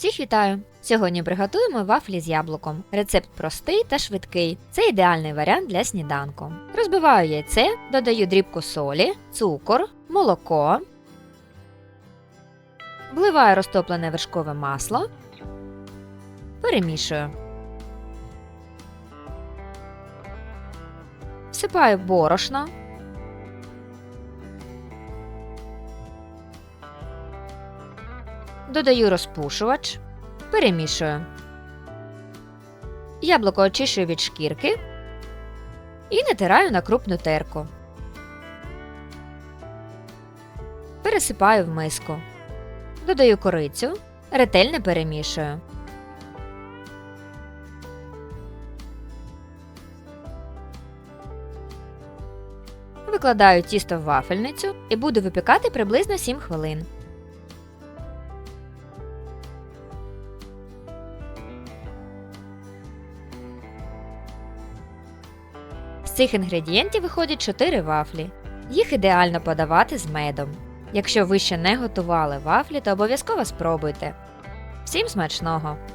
Всіх вітаю! Сьогодні приготуємо вафлі з яблуком. Рецепт простий та швидкий. Це ідеальний варіант для сніданку. Розбиваю яйце, додаю дрібку солі, цукор, молоко, вливаю розтоплене вершкове масло, перемішую. Всипаю борошно. Додаю розпушувач, перемішую. Яблуко очищую від шкірки і натираю на крупну терку. Пересипаю в миску. Додаю корицю, ретельно перемішую. Викладаю тісто в вафельницю і буду випікати приблизно 7 хвилин. З цих інгредієнтів виходять 4 вафлі. Їх ідеально подавати з медом. Якщо ви ще не готували вафлі, то обов'язково спробуйте. Всім смачного!